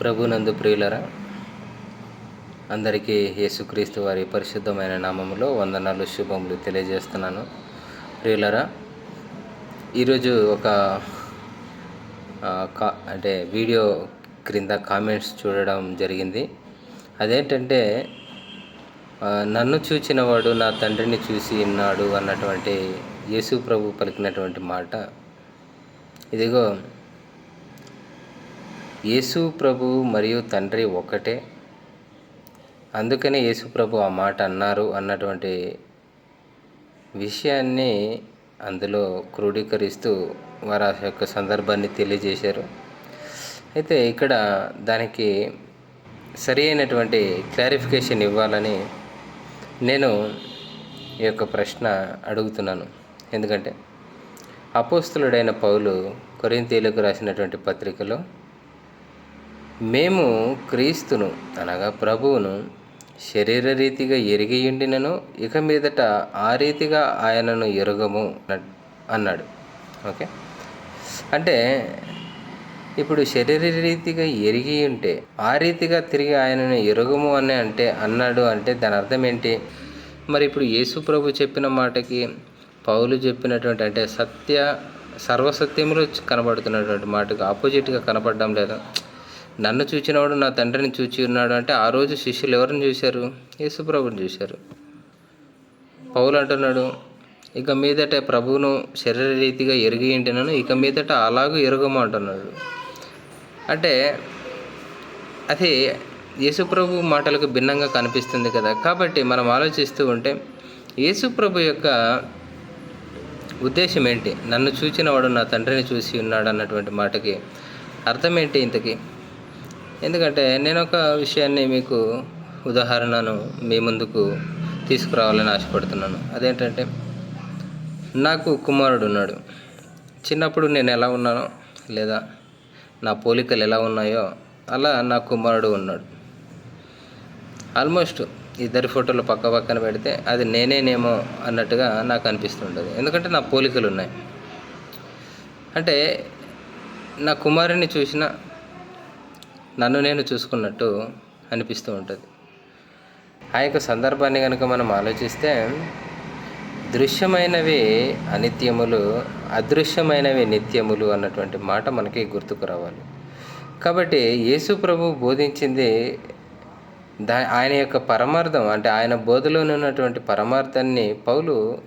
ప్రభునందు ప్రియులరా అందరికీ యేసుక్రీస్తు వారి పరిశుద్ధమైన నామములో వందనాలు శుభములు తెలియజేస్తున్నాను. ప్రియులరా ఈరోజు ఒక కా అంటే వీడియో క్రింద కామెంట్స్ చూడడం జరిగింది. అదేంటంటే నన్ను నన్ను చూచినవాడు నా తండ్రిని చూసి ఉన్నాడు అన్నటువంటి యేసు ప్రభు పలికినటువంటి మాట. ఇదిగో యేసు ప్రభు మరియు తండ్రి ఒకటే. అందుకనే యేసు ప్రభు ఆ మాట అన్నారు అన్నటువంటి విషయాన్ని అందులో క్రోడీకరిస్తూ వారు ఆ యొక్క సందర్భాన్ని తెలియజేశారు. అయితే ఇక్కడ దానికి సరి అయినటువంటి క్లారిఫికేషన్ ఇవ్వాలని నేను ఈ యొక్క ప్రశ్న అడుగుతున్నాను. ఎందుకంటే అపోస్తులుడైన పౌలు కొరింతీలకు రాసినటువంటి పత్రికలో మేము క్రీస్తును అనగా ప్రభువును శరీర రీతిగా ఎరిగి ఎరిగియుండినను ఇక మీదట ఆ రీతిగా ఆయనను ఎరుగము అన్నాడు. ఓకే? అంటే ఇప్పుడు శరీర రీతిగా ఎరిగి ఉంటే ఆ రీతిగా తిరిగి ఆయనను ఎరుగము అని అంటే అన్నాడు అంటే దాని అర్థం ఏంటి? మరి ఇప్పుడు యేసు ప్రభు చెప్పిన మాటకి పౌలు చెప్పినటువంటి అంటే సత్య సర్వసత్యములో కనబడుతున్నటువంటి మాటకు ఆపోజిట్గా కనపడడం లేదా? నన్ను చూచినవాడు నా తండ్రిని చూచి ఉన్నాడు అంటే ఆ రోజు శిష్యులు ఎవరిని చూశారు? యేసుప్రభుని చూశారు. పౌలు అంటున్నాడు ఇక మీదట ప్రభువును శరీర రీతిగా ఎరిగి ఉంటున్నాను ఇక మీదట అలాగూ ఎరుగము అంటున్నాడు. అంటే అది యేసుప్రభు మాటలకు భిన్నంగా కనిపిస్తుంది కదా. కాబట్టి మనం ఆలోచిస్తూ ఉంటే యేసుప్రభు యొక్క ఉద్దేశం ఏంటి? నన్ను చూచినవాడు నా తండ్రిని చూసి ఉన్నాడు అన్నటువంటి మాటకి అర్థం ఏంటి ఇంతకీ? ఎందుకంటే నేను ఒక విషయాన్ని మీకు ఉదాహరణను మీ ముందుకు తీసుకురావాలని ఆశపడుతున్నాను. అదేంటంటే నాకు కుమారుడు ఉన్నాడు చిన్నప్పుడు నేను ఎలా ఉన్నానో లేదా నా పోలికలు ఎలా ఉన్నాయో అలా నా కుమారుడు ఉన్నాడు. ఆల్మోస్ట్ ఇద్దరి ఫోటోలు పక్క పక్కన పెడితే అది నేనేనేమో అన్నట్టుగా నాకు అనిపిస్తుంటుంది. ఎందుకంటే నా పోలికలు ఉన్నాయి. అంటే నా కుమారుని చూసిన నన్ను నేను చూసుకున్నట్టు అనిపిస్తూ ఉంటుంది. ఆ యొక్క సందర్భాన్ని కనుక మనం ఆలోచిస్తే దృశ్యమైనవి అనిత్యములు అదృశ్యమైనవి నిత్యములు అన్నటువంటి మాట మనకి గుర్తుకు రావాలి. కాబట్టి యేసు ప్రభు బోధించింది దా ఆయన యొక్క పరమార్థం అంటే ఆయన బోధలోనే ఉన్నటువంటి పరమార్థాన్ని పౌలు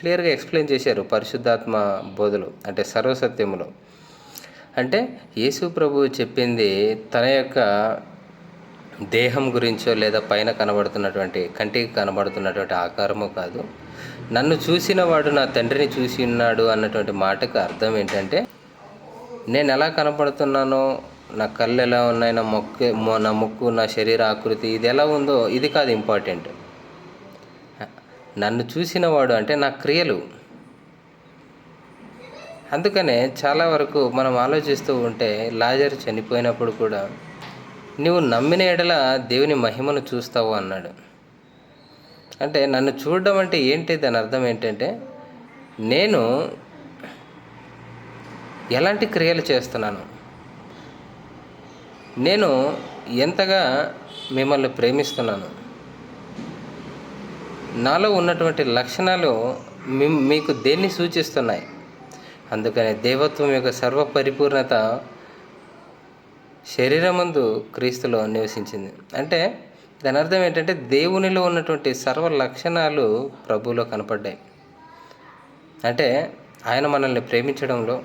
క్లియర్గా ఎక్స్ప్లెయిన్ చేశారు పరిశుద్ధాత్మ బోధలు అంటే సర్వసత్యములో. అంటే యేసు ప్రభు చెప్పింది తన యొక్క దేహం గురించో లేదా పైన కనబడుతున్నటువంటి కంటికి కనబడుతున్నటువంటి ఆకారము కాదు నన్ను చూసిన వాడు నా తండ్రిని చూసి ఉన్నాడు అన్నటువంటి మాటకు అర్థం ఏంటంటే నేను ఎలా కనపడుతున్నానో నా కళ్ళు ఎలా ఉన్నాయి నా మొక్కు మొ- నా ముక్కు నా శరీర ఆకృతి ఇది ఎలా ఉందో ఇది కాదు ఇంపార్టెంట్. నన్ను చూసిన వాడు అంటే నా క్రియలు. అందుకనే చాలా వరకు మనం ఆలోచిస్తూ ఉంటే లాజర్ చనిపోయినప్పుడు కూడా నువ్వు నమ్మిన ఎడల దేవుని మహిమను చూస్తావు అన్నాడు. అంటే నన్ను చూడడం అంటే ఏంటి దాని అర్థం ఏంటంటే నేను ఎలాంటి క్రియలు చేస్తున్నాను? నేను ఎంతగా మిమ్మల్ని ప్రేమిస్తున్నాను? నాలో ఉన్నటువంటి లక్షణాలు మీకు దేన్ని సూచిస్తున్నాయి? అందుకని దేవత్వం యొక్క సర్వ పరిపూర్ణత శరీరమందు క్రీస్తులో నివసించింది. అంటే దాని అర్థం ఏంటంటే దేవునిలో ఉన్నటువంటి సర్వ లక్షణాలు ప్రభువులో కనపడ్డాయి. అంటే ఆయన మనల్ని ప్రేమించడంలో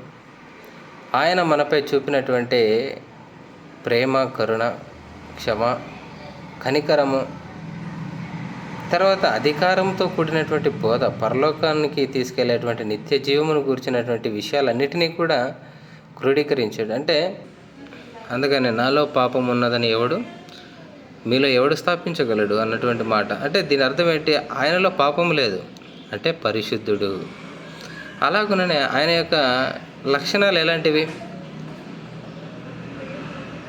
ఆయన మనపై చూపినటువంటి ప్రేమ కరుణ క్షమ కనికరము తర్వాత అధికారంతో కూడినటువంటి బోధ పరలోకానికి తీసుకెళ్ళేటువంటి నిత్య జీవమును కూర్చున్నటువంటి విషయాలన్నిటినీ కూడా క్రోడీకరించాడు. అంటే అందుకని నాలో పాపం ఉన్నదని ఎవడు మీలో ఎవడు స్థాపించగలడు అన్నటువంటి మాట. అంటే దీని అర్థం ఏంటి? ఆయనలో పాపం లేదు. అంటే పరిశుద్ధుడు. అలాగుననే ఆయన యొక్క లక్షణాలు ఎలాంటివి?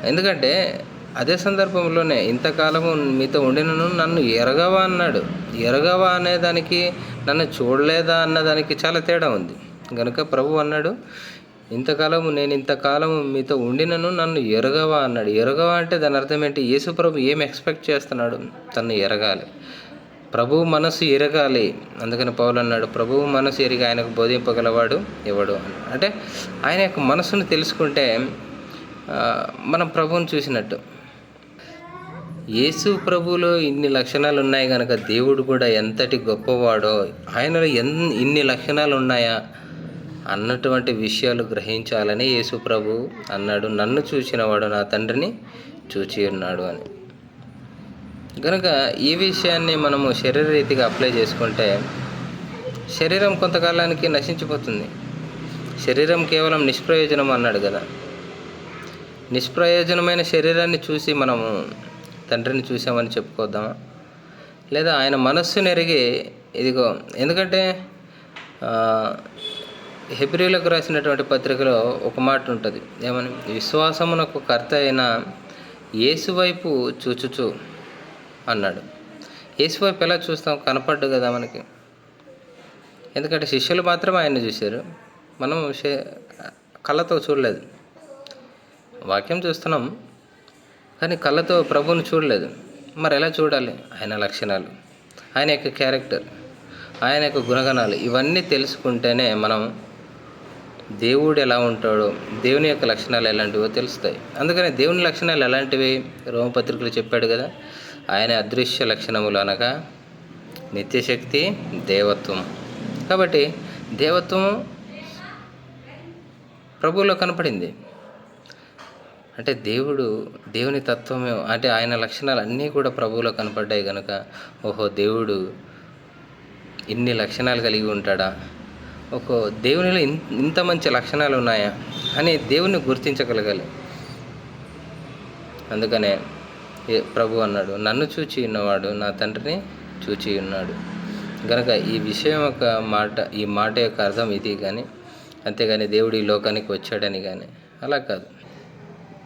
ఎందుకంటే అదే సందర్భంలోనే ఇంతకాలము మీతో ఉండినను నన్ను ఎరగవా అన్నాడు. ఎరగవా అనేదానికి నన్ను చూడలేదా అన్నదానికి చాలా తేడా ఉంది. కనుక ప్రభు అన్నాడు ఇంతకాలము నేను ఇంతకాలం మీతో ఉండినను నన్ను ఎరగవా అన్నాడు. ఎరగవా అంటే దాని అర్థం ఏంటి? యేసు ప్రభు ఏం ఎక్స్పెక్ట్ చేస్తున్నాడు? తను ఎరగాలి. ప్రభువు మనసు ఎరగాలి. అందుకని పౌలు అన్నాడు ప్రభువు మనసు ఎరిగి ఆయనకు బోధింపగలవాడు ఎవడు? అని అంటే ఆయన యొక్క మనసును తెలుసుకుంటే మనం ప్రభువుని చూసినట్టు యేసు ప్రభులో ఇన్ని లక్షణాలు ఉన్నాయి కనుక దేవుడు కూడా ఎంతటి గొప్పవాడో ఆయనలో ఎన్ ఇన్ని లక్షణాలు ఉన్నాయా అన్నటువంటి విషయాలు గ్రహించాలని యేసు ప్రభు అన్నాడు. నన్ను చూసినవాడు నా తండ్రిని చూచి ఉన్నాడు అని. కనుక ఈ విషయాన్ని మనము శరీరరీతిగా అప్లై చేసుకుంటే శరీరం కొంతకాలానికి నశించిపోతుంది. శరీరం కేవలం నిష్ప్రయోజనం అన్నాడు కదా. నిష్ప్రయోజనమైన శరీరాన్ని చూసి మనము తండ్రిని చూసామని చెప్పుకోద్దామా లేదా ఆయన మనస్సును ఎరిగి ఇదిగో ఎందుకంటే హెబ్రిలకు రాసినటువంటి పత్రికలో ఒక మాట ఉంటుంది. ఏమని? విశ్వాసమునకు కర్త అయిన ఏసువైపు చూచుచు అన్నాడు. ఏసువైపు ఎలా చూస్తాం? కనపడ్డు కదా మనకి. ఎందుకంటే శిష్యులు మాత్రమే ఆయన్ని చూశారు. మనం కళ్ళతో చూడలేదు. వాక్యం చూస్తున్నాం. కానీ కళ్ళతో ప్రభువుని చూడలేదు. మరి ఎలా చూడాలి? ఆయన లక్షణాలు. ఆయన యొక్క క్యారెక్టర్. ఆయన యొక్క గుణగణాలు. ఇవన్నీ తెలుసుకుంటేనే మనం దేవుడు ఎలా ఉంటాడో దేవుని యొక్క లక్షణాలు ఎలాంటివో తెలుస్తాయి. అందుకని దేవుని లక్షణాలు ఎలాంటివి? రోమపత్రికలు చెప్పాడు కదా ఆయన అదృశ్య లక్షణములు అనగా నిత్యశక్తి దేవత్వం. కాబట్టి దేవత్వము ప్రభువులో కనపడింది. అంటే దేవుడు దేవుని తత్వమే అంటే ఆయన లక్షణాలు అన్నీ కూడా ప్రభువులో కనపడ్డాయి కనుక ఓహో దేవుడు ఇన్ని లక్షణాలు కలిగి ఉంటాడా? ఒక దేవునిలో ఇన్- ఇంత మంచి లక్షణాలు ఉన్నాయా? అని దేవుణ్ణి గుర్తించగలగాలి. అందుకనే ఏ- ప్రభు అన్నాడు నన్ను చూచి ఉన్నవాడు నా తండ్రిని చూచి ఉన్నాడు. కనుక ఈ విషయం యొక్క మాట ఈ మాట యొక్క అర్థం ఇది కానీ అంతేగాని దేవుడు ఈ లోకానికి వచ్చాడని కానీ అలా కాదు.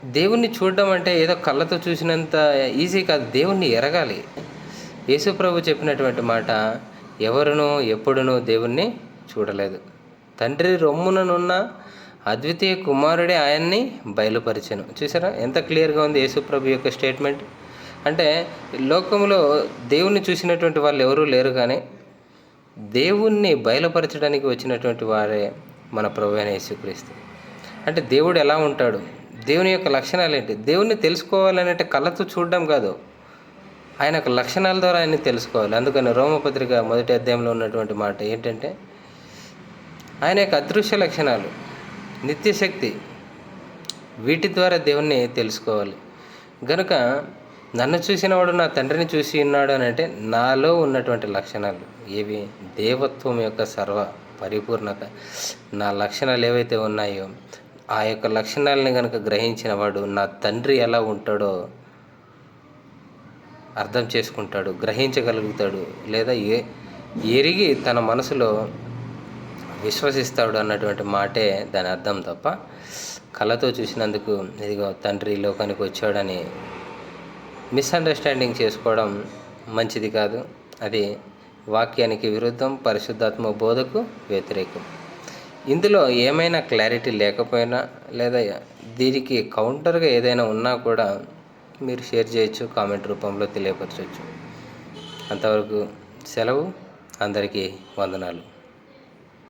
దేవుణ్ణి చూడడం అంటే ఏదో కళ్ళతో చూసినంత ఈజీ కాదు. దేవుణ్ణి ఎరగాలి. యేసుప్రభు చెప్పినటువంటి మాట ఎవరునూ ఎప్పుడునూ దేవుణ్ణి చూడలేదు. తండ్రి రొమ్ముననున్న అద్వితీయ కుమారుడే ఆయన్ని బయలుపరిచాను. చూసారా? ఎంత క్లియర్గా ఉంది యేసుప్రభు యొక్క స్టేట్మెంట్? అంటే లోకంలో దేవుణ్ణి చూసినటువంటి వాళ్ళు ఎవరూ లేరు కానీ దేవుణ్ణి బయలుపరచడానికి వచ్చినటువంటి వారే మన ప్రభు అయిన యేసుక్రీస్తు. అంటే దేవుడు ఎలా ఉంటాడు? దేవుని యొక్క లక్షణాలు ఏంటి? దేవుణ్ణి తెలుసుకోవాలంటే కళ్ళతో చూడడం కాదు. ఆయన యొక్క లక్షణాల ద్వారా ఆయన్ని తెలుసుకోవాలి. అందుకని రోమపత్రిక మొదటి అధ్యాయంలో ఉన్నటువంటి మాట ఏంటంటే ఆయన యొక్క అదృశ్య లక్షణాలు నిత్యశక్తి వీటి ద్వారా దేవుణ్ణి తెలుసుకోవాలి. గనుక నన్ను చూసినవాడు నా తండ్రిని చూసి ఉన్నాడు అని అంటే నాలో ఉన్నటువంటి లక్షణాలు ఏవి? దేవత్వం యొక్క సర్వ పరిపూర్ణత. నా లక్షణాలు ఏవైతే ఉన్నాయో ఆ యొక్క లక్షణాలని కనుక గ్రహించిన వాడు నా తండ్రి ఎలా ఉంటాడో అర్థం చేసుకుంటాడు గ్రహించగలుగుతాడు లేదా ఏ ఎరిగి తన మనసులో విశ్వసిస్తాడు అన్నటువంటి మాటే దాని అర్థం తప్ప కళతో చూసినందుకు ఇదిగో తండ్రి లోకానికి వచ్చాడని మిస్అండర్స్టాండింగ్ చేసుకోవడం మంచిది కాదు. అది వాక్యానికి విరుద్ధం పరిశుద్ధాత్మ బోధకు వ్యతిరేకం. ఇందులో ఏమైనా క్లారిటీ లేకపోయినా లేదా దీనికి కౌంటర్గా ఏదైనా ఉన్నా కూడా మీరు షేర్ చేయొచ్చు కామెంట్ రూపంలో తెలియపరచవచ్చు అంతవరకు సెలవు. అందరికీ వందనాలు.